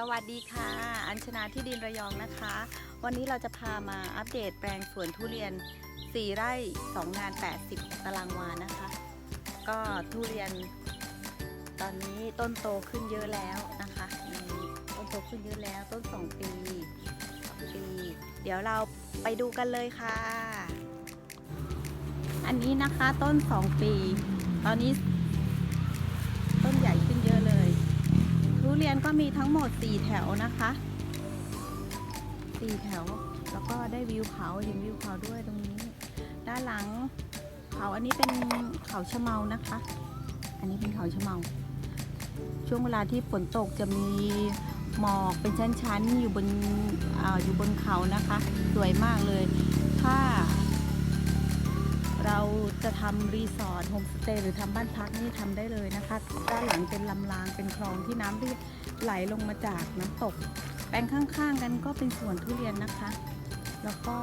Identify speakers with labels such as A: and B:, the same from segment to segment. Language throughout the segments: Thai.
A: สวัสดีค่ะ อัญชนาที่ดินระยองนะคะ วันนี้เราจะพามาอัปเดตแปลงสวนทุเรียน 4 ไร่ 2 งาน 80 ตารางวานะคะ ก็ทุเรียน ตอนนี้ต้นโตขึ้นเยอะแล้วนะคะต้นโตขึ้นเยอะแล้วต้น 2 ปี2ปี เดี๋ยวเราไปดูกันเลยค่ะ อันนี้นะคะต้น 2 ปี ตอนนี้ใหญ่ขึ้นเยอะเลย ทุ เรียนก็มีทั้งหมด 4 แถวนะคะ 4 แถว แล้วก็ได้วิวเขาเห็นวิวเขาด้วยตรงนี้ ด้านหลังเขาอันนี้เป็นเขาชะเมานะคะ อันนี้เป็นเขาชะเมา ช่วงเวลาที่ฝนตกจะมีหมอกเป็นชั้นๆ อยู่บนออยู่บนเขานะคะ สวยมากเลย ถ้า เราจะทำรีสอร์ทโฮมสเตย์หรือทำบ้านพักนี่ทำได้เลยนะคะ ด้านหลังเป็นลำรางเป็นคลองที่น้ำที่ไหลลงมาจากน้ำตก แปลงข้างๆกันก็เป็นสวนทุเรียนนะคะ แล้วก็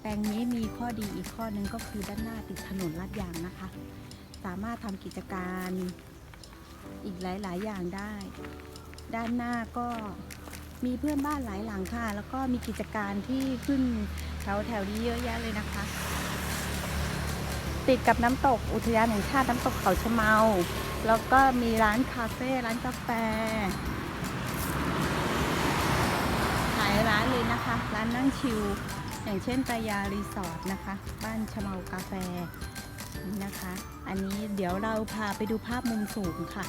A: แปลงนี้มีข้อดีอีกข้อหนึงก็คือด้านหน้าติดถนนลาดยางนะคะ สามารถทำกิจการอีกหลายๆ อย่างได้ ด้านหน้าก็มีเพื่อนบ้านหลายหลังค่ะ แล้วก็มีกิจการที่ขึ้นแถวแถวๆนี้เยอะแยะเลยนะคะ ติดกับน้ำตกอุทยานแห่งชาติน้ำตกเขาชะเมา แล้วก็มีร้านคาเฟ่ร้านกาแฟหลายร้านเลยนะคะ ร้านนั่งชิลอย่างเช่นตายารีสอร์ทนะคะ บ้านชะเมากาแฟนี่นะคะ อันนี้เดี๋ยวเราพาไปดูภาพมุมสูงค่ะ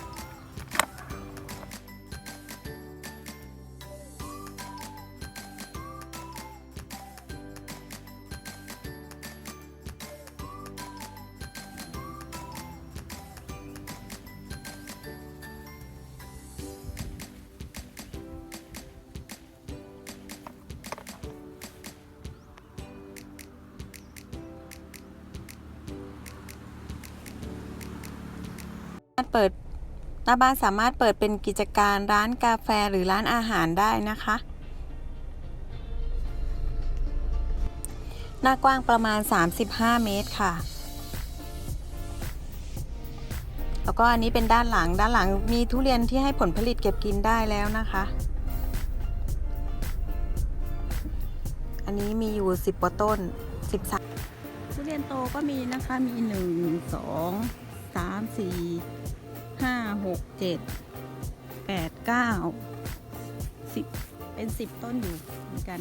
A: เปิดหน้าบ้านสามารถเปิดเป็นกิจการร้านกาแฟหรือร้านอาหารได้นะคะ หน้ากว้างประมาณ 35 เมตรค่ะ แล้วก็อันนี้เป็นด้านหลังด้านหลังมีทุเรียนที่ให้ผลผลิตเก็บกินได้แล้วนะคะ อันนี้มีอยู่ 10กว่าต้น 13 ทุเรียนโตก็มีนะคะมี 1 2 3 4 ห้าหกเจ็ดแปดเก้าสิบเป็นสิบต้นอยู่เหมือนกัน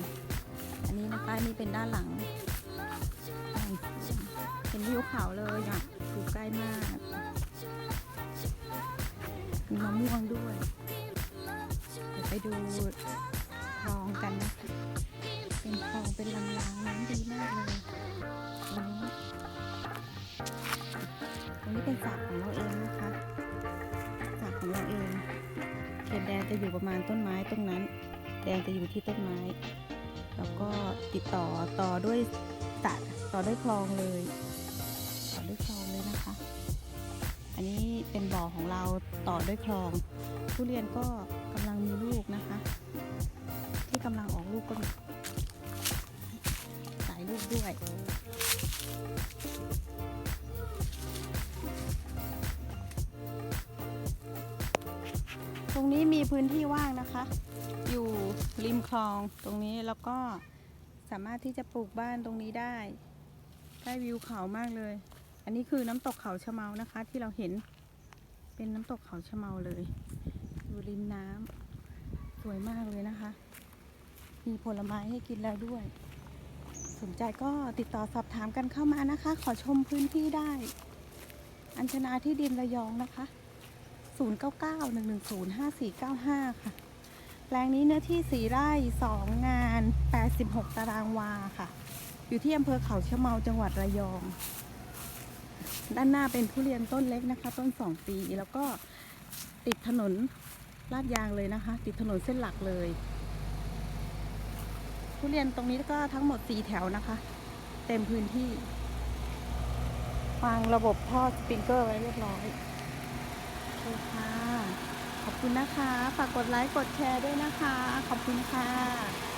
A: อันนี้นะคะนี่เป็นด้านหลัง เป็นวิวเขาเลยอะอยู่ใกล้มาก มีมะม่วงด้วย เดี๋ยวไปดูคลองกันนะคะเป็นคลองเป็นลำรางน้ำดีมากเลยตรงนี้ตรงนี้เป็นสระของเราเองนะคะ เราเอง เขตแดนจะอยู่ประมาณต้นไม้ต้นนั้น แดงจะอยู่ที่ต้นไม้ แล้วก็ติดต่อต่อด้วยสระต่อด้วยคลองเลย ต่อด้วยคลองเลยนะคะ อันนี้เป็นบ่อของเราต่อด้วยคลอง ทุเรียนก็กำลังมีลูกนะคะ ที่กำลังออกลูกก็มีสายลูกด้วย ตรงนี้มีพื้นที่ว่างนะคะ อยู่ริมคลองตรงนี้แล้วก็สามารถที่จะปลูกบ้านตรงนี้ได้ได้วิวเขามากเลย อันนี้คือน้ำตกเขาชะเมานะคะ ที่เราเห็นเป็นน้ำตกเขาชะเมาเลย อยู่ริมน้ำสวยมากเลยนะคะ มีผลไม้ให้กินแล้วด้วย สนใจก็ติดต่อสอบถามกันเข้ามานะคะ ขอชมพื้นที่ได้ อัญชนาที่ดินระยองนะคะ 0991105495 ค่ะ แปลงนี้เนื้อที่ 4 ไร่ 2 งาน 86 ตารางวาค่ะ อยู่ที่อำเภอเขาเชะเมาจังหวัดระยอง ด้านหน้าเป็นทุเรียนต้นเล็กนะคะ ต้น 2 ปี แล้วก็ติดถนนลาดยางเลยนะคะ ติดถนนเส้นหลักเลย ทุเรียนตรงนี้ก็ทั้งหมด 4 แถวนะคะ เต็มพื้นที่วางระบบท่อสปริงเกอร์ไว้เรียบร้อย เคค่ะ ขอบคุณนะคะ ฝากกดไลค์ กดแชร์ด้วยนะคะ ขอบคุณค่ะ